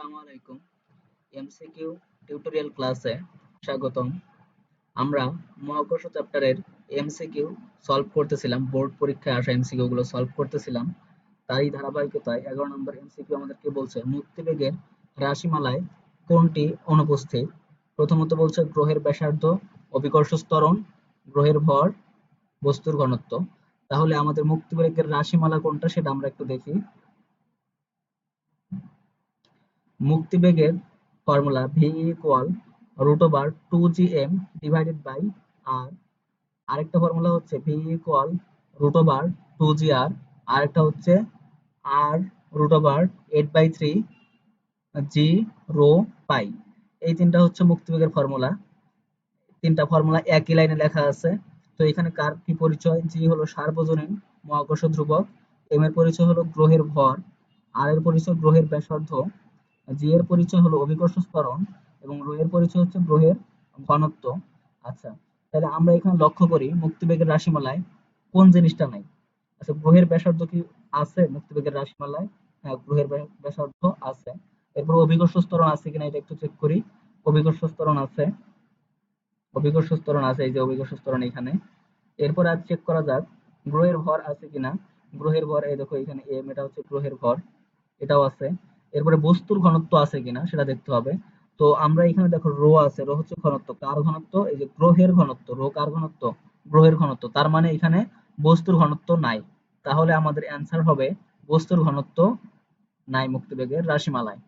আসসালামু আলাইকুম। MCQ tutorial ক্লাসে স্বাগতম। আমরা মহাকর্ষ চ্যাপ্টারের এমসিকিউ সলভ করতেছিলাম বোর্ড পরীক্ষায় আসা এমসিকিউ গুলো সলভ করতেছিলাম। তারই ধারাবাহিকতায় এগারো নম্বর এমসিকিউ আমাদেরকে বলছে? মুক্তিবেগের রাশিমালায় কোনটি অনুপস্থিত? প্রথমত বলছে গ্রহের ব্যাসার্ধ, অভিকর্ষ ত্বরণ, গ্রহের ভর, বস্তুর ঘনত্ব। তাহলে আমাদের মুক্তিবেগের রাশিমালা কোনটা সেটা আমরা একটু দেখি। মুক্তিবেগের ফর্মুলা বাই আর আরেকটা ফর্মুলা হচ্ছে জি আর আরেকটা হচ্ছে জি রো পাই এই তিনটা হচ্ছে মুক্তিবেগের ফর্মুলা। তিনটা ফর্মুলা একই লাইনে লেখা আছে। তো এখানে কার কি পরিচয়? জি হলো সার্বজনীন মহাকর্ষ ধ্রুবক। এম এর পরিচয় হলো গ্রহের ভর। আর এর পরিচয় গ্রহের ব্যাসার্ধ। জি এর পরিচয় হলো অভিকর্ষ ত্বরণ এবং রো এর পরিচয় হচ্ছে গ্রহের ঘনত্ব। আচ্ছা তাহলে আমরা এখানে লক্ষ্য করি মুক্তিবেগের রাশিমালায় কোন জিনিসটা নাই? আচ্ছা গ্রহের ব্যাসার্ধ কি আছে? মুক্তিবেগের রাশিমালায় হ্যাঁ গ্রহের ব্যাসার্ধ আছে। এরপর অভিকর্ষ ত্বরণ আছে কিনা এটা একটু চেক করি। অভিকর্ষ ত্বরণ আছে। অভিকর্ষ ত্বরণ আছে, এই যে অভিকর্ষ ত্বরণ এখানে। এরপর আজ চেক করা যাক, গ্রহের ভর আছে কিনা? গ্রহের ভর, এই দেখো এখানে এম এটা হচ্ছে গ্রহের ভর, এটাও আছে। এরপরে বস্তুর ঘনত্ব আছে কিনা সেটা দেখতে হবে। তো আমরা এখানে দেখো রো আছে, রো হচ্ছে ঘনত্ব। কার ঘনত্ব? এই যে গ্রহের ঘনত্ব। রো কার ঘনত্ব? গ্রহের ঘনত্ব। তার মানে এখানে বস্তুর ঘনত্ব নাই। তাহলে আমাদের অ্যান্সার হবে বস্তুর ঘনত্ব নাই মুক্তবেগের রাশিমালায়।